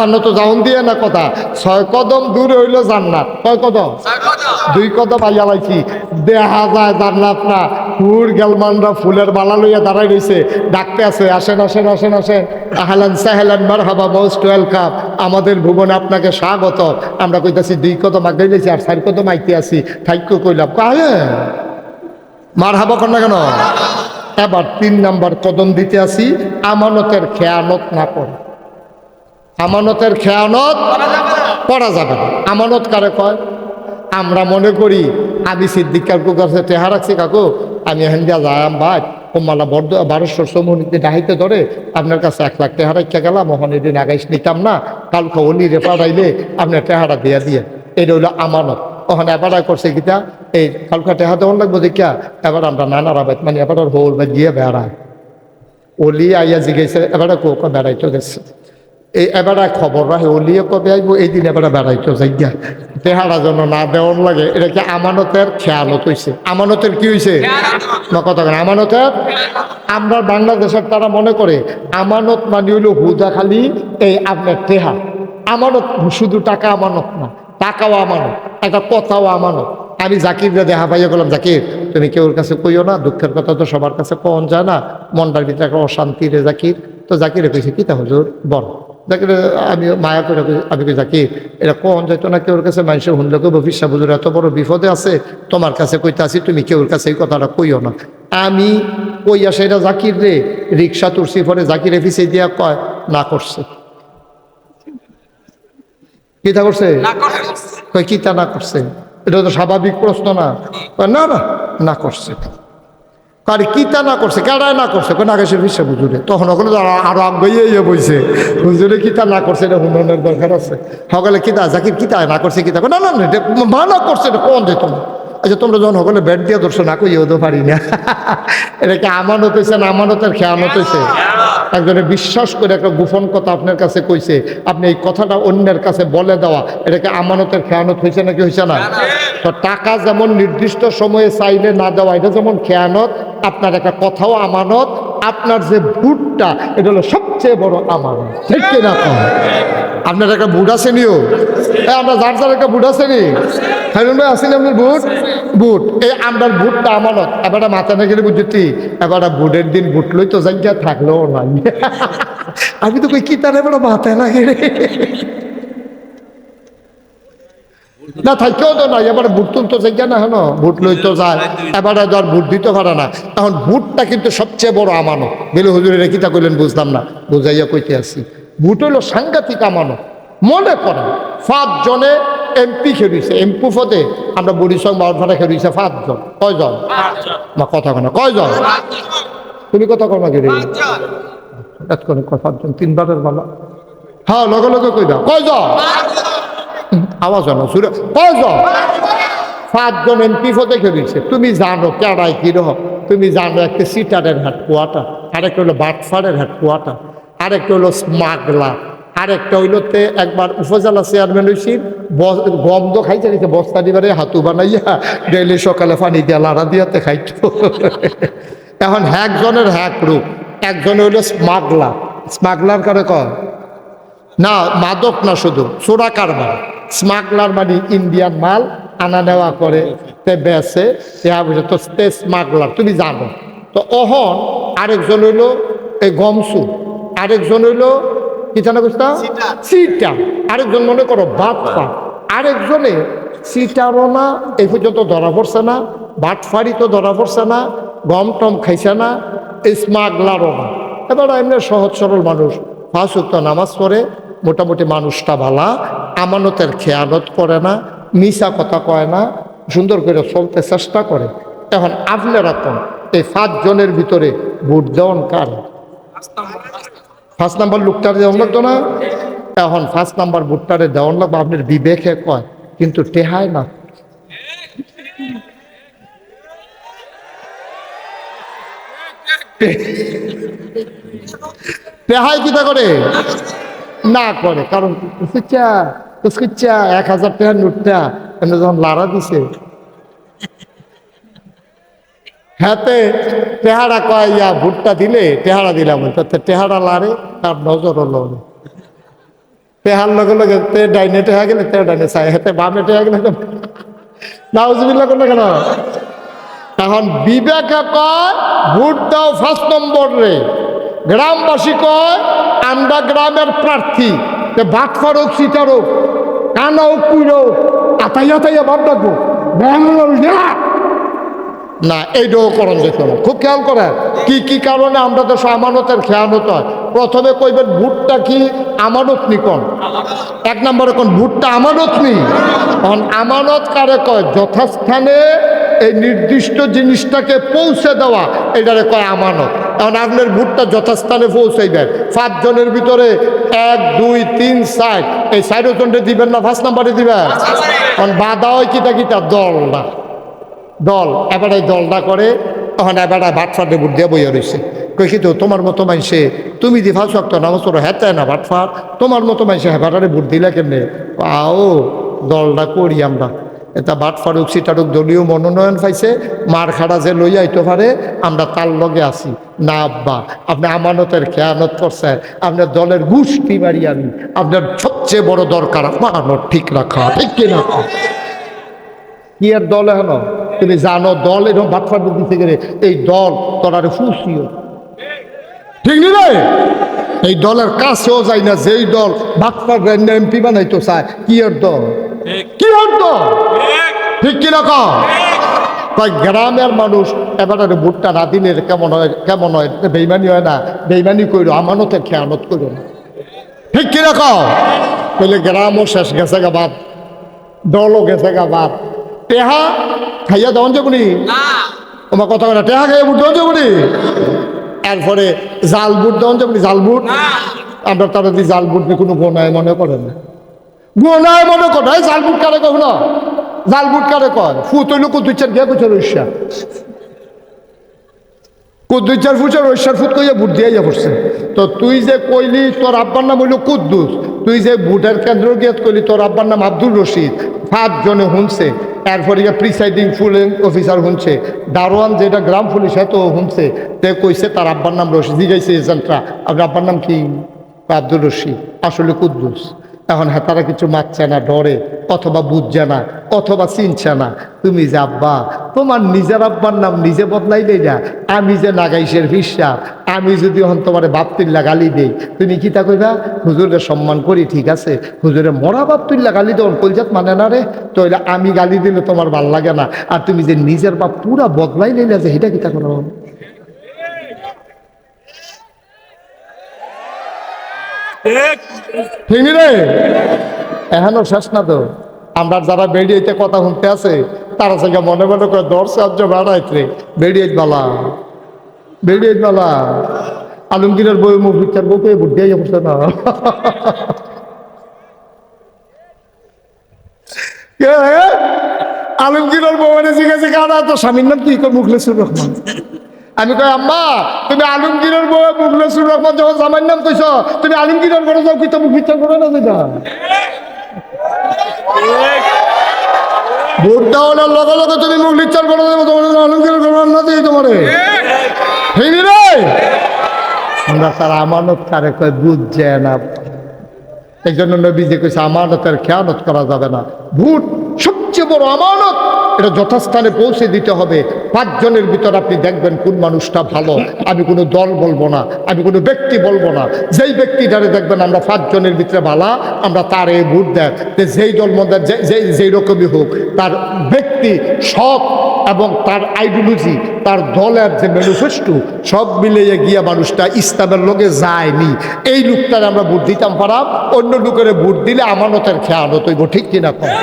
জান্নাত তো যাউন দিয়ে না কথা। ছয় কদম দূরে হইল জান্নাত। কয় কদম? দুই কদম আইয়া লাইছি। দেখা যায় জান্নাত না। ফুল গেলমানরা ফুলের মালা লইয়া দাঁড়াই রইছে। ডাকতে আছে আসেন আসেন আসেন আসেন। আহলান সাহেলান মার হাবা মোস্ট ওয়েলকাম। আমাদের ভুবনে আপনাকে স্বাগত। আমরা কইতাছি দুই কদম আগে লইছি আর চার কদম আইতে আছি। থাইক্য কইলাম। কাহে মার হাবা কর না কেন? এবার তিন নাম্বার কদম দিতে আসি আমানতের খেয়ানত না করে আমানতের খেয়ানত করা যাবে না। আমানত কারে কয়? আমরা মনে করি আমি সিদ্দিক কাকু কাছে টেহা রাখছি কাকু আমি এখান দিয়া যাইম ভাই কমালা বর্দ বারোশো সমুনিতে ডাহিতে ধরে আপনার কাছে এক লাখ টেহা রাখা গেলাম ওখানে দিন আগাইশ নিতাম না কালকে অলি রে পাঠাইলে আপনার টেহারা দিয়া দিয়ে। এটা হইল আমানত। ওখানে এবার করছে কিতা? এই কালকা টেহা দেওয়ার লাগবো দেখিয়া এবার আমরা নানারা বাইত মানে এবার হোল বা গিয়ে বেড়ায় অলি আইয়া জিগাইছে এবারে কোক বেড়াইতে গেছে। এই এবারে খবর রাখে, অলিয়ে কবে আইব এই দিন এবারে বেড়াইতে যাইয়া তেহারা যেন না দেওয়ার লাগে, এটা কি আমানতের খেয়ালত হইছে? আমানতের কি হইছে? না আমানতের? আমরা বাংলাদেশের তারা মনে করে, আমানত মানে হইল হুদা খালি, এই আপনার টেহা আমানত শুধু টাকা আমানত না, টাকাও আমানত, একটা কথাও আমানত। আমি জাকিরকে দেখা পাইয়া গেলাম জাকির, তুমি কেউর কাছে কইও না, দুঃখের কথা তো সবার কাছে কন যায় না, মনটার ভিতরে একটা অশান্তি রে জাকির। তো জাকিরে কইছে, কি তা হুজুর, বল। জাকির আমি মায়া করে আমি কই জাকির এটা কন যাইতো না কেউর কাছে? মানুষের শুনলে কেউ ভবিষ্যৎ বুঝুর এত বড় বিপদে আছে তোমার কাছে কইতে আসি তুমি কেউর কাছে এই কথাটা কইও না। আমি কইয়া সেটা জাকির রে রিক্সা তুলসি পরে জাকিরে ফিসে দিয়া কয় না করছে। কিতা করছে? কয় কিতা না করছে? এটা তো স্বাভাবিক প্রশ্ন না। না না না করছে। আর কিতা না করছে কেডায় না করছে? কোন আগে সে বিশ্ব বুঝুরে তখন তো আরো- আরও আগে ইয়ে বইছে বুঝুরে কিতা না করছে, এটা হুননের দরকার আছে। সকলে কিতা, জাকির কিতা না করছে, কিতা না না না, এটা মানা করছে, এটা কোন যে তোমার? আচ্ছা তোমরা যখন সকলে ব্যাট দিয়ে দর্শন না কই তো পারি না। এটা কি আমানত হয়েছে না, আমানতের খেয়ানত হয়েছে একজনে বিশ্বাস করে একটা গোপন কথা আপনার কাছে কইছে আপনি এই কথাটা অন্যের কাছে বলে দেওয়া এটাকে আমানতের খেয়ানত হয়েছে নাকি হয়েছে না? তো টাকা যেমন নির্দিষ্ট সময়ে চাইলে না দেওয়া এটা যেমন খেয়ানত আপনার একটা কথাও আমানত আপনার যে বুটটা এটা হলো সবচেয়ে বড় আমানত। ঠিক কিনা আপনার একটা বুট আছে নিও? আমরা যার যার একটা বুট আছে নি? খাইরুন ভাই আসেন আপনার বুট? বুট। এই আমরার বুটটা আমানত এবার মাথা না গেলে বুঝছি এবার বুটের দিন বুট লই তো জায়গা থাকলেও নাই। আমি তো কই কি তার এবার মাথায় লাগে রে? না থাকেও তো নাই। এবার তুলতো না হেন? যায়। এবারে ধর বুট দিতে পারে না। এখন বুটটা কিন্তু সবচেয়ে বড় আমানত। বেলু হুজুরের কিতা কইলেন বুঝলাম না। বুঝাইয়া কইতে আসি। বুট হইল সাংঘাতিক আমানত। মনে করেন পাঁচ জনে এমপি খেলিছে এমপি পদে আমরা বরিশাল মাওয়ার খেলিছে পাঁচজন। কয়জন? না কথা কেন কয়জন? তুমি কথা না গেলে এতক্ষণে কয় পাঁচজন তিনবারের বেলা। হ্যাঁ লগে লগে কইবা কয়জন? আওয়াজ হলো সুরে কয়জন? সাতজন এমপি পদে খেলিছে। তুমি জানো কেডাই কি রহ তুমি জানো একটা সিটারের হাট কুয়াটা আরেকটা হলো বাটফারের হাট কুয়াটা আরেকটা হলো স্মাগলার। আরেকটা হইল তে একবার উপজেলা চেয়ারম্যান হয়েছি তো খাইছে নিছে বস্তা দিবারে হাতু বানাইয়া ডেইলি সকালে পানি দিয়া লাড়া দিয়াতে খাইতো। এখন একজনের হ্যাক রূপ, একজন হইল স্মাগলার। স্মাগলার কারে কয়? না, মাদক না শুধু, চোরা কারবার। স্মাগলার মানে ইন্ডিয়ান মাল আনা নেওয়া করে, তে তো তে স্মাগলার, তুমি জানো। তো অহন আরেকজন হইল এই গমসু, আরেকজন হইল কি জানা বুঝতা সিটা। আরেকজন মনে করো বাটফা। আরেকজনে সিটারও না এই পর্যন্ত ধরা পড়ছে না বাটফারি তো ধরা পড়ছে না গম টম খাইছে না স্মাগলারও না। এবার এমনি সহজ সরল মানুষ পাঁচ উক্ত নামাজ পড়ে মোটামুটি মানুষটা ভালা আমানতের খেয়ালত করে না মিশা কথা কয় না সুন্দর করে চলতে চেষ্টা করে। এখন আপনারা কোন? এই সাতজনের ভিতরে ভোট দেওয়ান কার ফার্স্ট নাম্বার লোকটারে দেওয়ান লাগতো না। এখন ফার্স্ট নাম্বার ভোটটারে দেওয়ান লাগবে, আপনার বিবেকে কয়, কিন্তু টেহায় না। রেহাই কিটা করে? না করে, কারণ এক হাজার টাকার নোটটা যখন লাড়া দিছে হাতে টেহারা কয় ইয়া ভুট্টা দিলে টেহারা দিলাম তাতে টেহারা লারে তার নজর হলো পেহার লগে লগে তে ডাইনে টেহা গেলে তে ডাইনে চাই হেতে বামে টেহা গেলে নাউজবিল্লা করলে কেন? এখন বিবেকে কয়, ভোট দাও ফার্স্ট নম্বর রে। গ্রামবাসী কয়, আমরা গ্রামের প্রার্থী। তে বাট ফারুক, সিটারুক কানাও কুইরো আতাইয়া তাইয়া বাদ ডাকবো। ব্যাঙ্গালোর না এইটাও করণ যেত না খুব খেয়াল করেন, কি কি কারণে আমরা দেশ আমানতের খেয়ানত হয়? প্রথমে কইবেন, ভুটটা কি আমানত নিকন এক নম্বরে কোন, ভুটটা আমানত নি? কারণ আমানত কারে কয়? যথাস্থানে এই নির্দিষ্ট জিনিসটাকে পৌঁছে দেওয়া, এটারে কয় আমানত। কারণ আপনার ভুটটা যথাস্থানে পৌঁছাইবেন। পাঁচজনের ভিতরে এক, দুই, তিন, চার, এই চারজনটা দিবেন না, ফার্স্ট নাম্বারে দিবেন? কারণ বাধা হয় কিতা কিতা দল না। দল, এবারে দলটা করে, তখন এবারে ভাটফাটে বুট দিয়ে বইয়া রয়েছে কই কিন্তু তোমার মতো মাইসে তুমি দি ফাঁস শক্ত নামাজ পড়ো হ্যাঁ না ভাটফাট তোমার মতো মাইসে হেবাটারে বুট দিলে কেমনে? আও দলটা করি আমরা। এটা বাট ফারুক সিটারুক দলীয় মনোনয়ন পাইছে, মার খাড়া যে লই আইতে পারে, আমরা তার লগে আছি। না আব্বা, আপনি আমানতের খেয়ানত করছেন আপনার দলের গুষ্টি মারি আমি আপনার সবচেয়ে বড় দরকার আমানত ঠিক রাখা, ঠিক কিনা? কি আর দল এখন? তুমি জানো, দল এরকম বাটফাট দিতে গেলে এই দল তোরার ফুসিও। ঠিক নি এই দলের কাছেও যায় না, যেই দল বাটফাট এমপি বানাইতো চায় কি আর দল? কি আর দল? ঠিক কি রকম কয়, গ্রামের মানুষ এবার ভুট্টা না দিলে কেমন হয় কেমন হয়? বেইমানি হয় না, বেইমানি করো আমানতের খেয়ানত করো না। ঠিক কি রকম বলে গ্রামও শেষ, গেছে গা বাদ দলও গেছে গা বাদ টেহা খাইয়া দেওয়ান যাবনি তোমার কথা বলে টেহা খাইয়া বুট দেওয়ান যাবনি এরপরে জাল বুট দেওয়ান যাবনি জাল বুট? আমরা তারা দিয়ে জাল বুট কোনো গোনায় মনে করে না। গোনায় মনে করে এই জাল বুট কারে কহ না জাল বুট কারে কয়? ফুতইল কুতুচ্ছার গিয়া কুচার ঐশা। কুদ্দুচার ফুচার ঐশার ফুট কইয়া বুট দিয়ে যা পড়ছে। তো তুই যে কইলি তোর আব্বার নাম হইল কুদ্দুস তুই যে বুটের কেন্দ্র গিয়ে কইলি তোর আব্বার নাম আব্দুল রশিদ। পাঁচ জনে শুনছে এরপরে প্রিসাইডিং ফুলিং অফিসার শুনছে দারোয়ান যেটা গ্রাম পুলিশ তো শুনছে তে কইছে তার আব্বার নাম রশিদ জিগাইছে এজেন্টরা। আপনার আব্বার নাম কি? আব্দুল রশিদ আসলে কুদ্দুস। এখন হ্যাঁ তারা কিছু মারছে না ডরে অথবা বুঝছে না, অথবা চিনছে না। তুমি যে আব্বা তোমার নিজের আব্বার নাম নিজে বদলাইলে না। আমি যে নাগাইশের ভিসা আমি যদি হন তোমার বাপ তুল্লা গালি দেই তুমি কি তা কইবা? হুজুরের সম্মান করি ঠিক আছে। হুজুরে মরা বাপ তুল্লা গালি দেওয়ান কলজাত মানে না রে? তো এলা আমি গালি দিলে তোমার ভালো লাগে না। আর তুমি যে নিজের বাপ পুরা বদলাই লইলে যে এটা কি তা করো ঠিক রে। এখনও শেষ না তো? আমরা যারা বেরিয়েতে কথা শুনতে আছে, তারা সঙ্গে মনে মনে করে দশ সাহায্য বাড়াইতে বেরিয়ে বালা বেরিয়ে বালা। আলমগীরের বই মুখ বিচার বউকে বুদ্ধি বসে না? আলমগীরের বউ জিজ্ঞাসা কারা তো স্বামীর নাম কি? কর মুখলেসুর রহমান। আমি কই, আম্মা, তুমি আলমগীরের বউ, মুখলেসুর রহমান, যখন জামাইর নাম কইছ, তুমি আলমগীরের ঘরে যাও কি তো মুখ বিচার করে না যেটা? ভোট দেওয়ার লগে লগে তুমি মুখ লিচার করে দেবো ঘরে না তোমার। আমরা আমানত কারে কয়, বুঝছে না। এই জন্য নবীজি কইছে, আমানতের খেয়ানত করা যাবে না। ভোট সবচেয়ে বড় আমানত, এটা যথাস্থানে পৌঁছে দিতে হবে। পাঁচজনের ভিতর আপনি দেখবেন কোন মানুষটা ভালো। আমি কোনো দল বলব না, আমি কোনো ব্যক্তি বলব না। যেই ব্যক্তিটারে দেখবেন আমরা পাঁচজনের ভিতরে ভালা, আমরা তারে ভোট দেন যেই দল মধ্যে যেই যেই রকমই হোক, তার ব্যক্তি সৎ এবং তার আইডিওলজি তার দলের যে ম্যানিফেস্টো সব মিলিয়ে গিয়া মানুষটা ইসলামের লোকে যায়নি। এই লোকটার আমরা ভোট দিতাম পারাম অন্য লোকের ভোট দিলে আমানতের খেয়ালত হইব, ঠিক কিনা কম?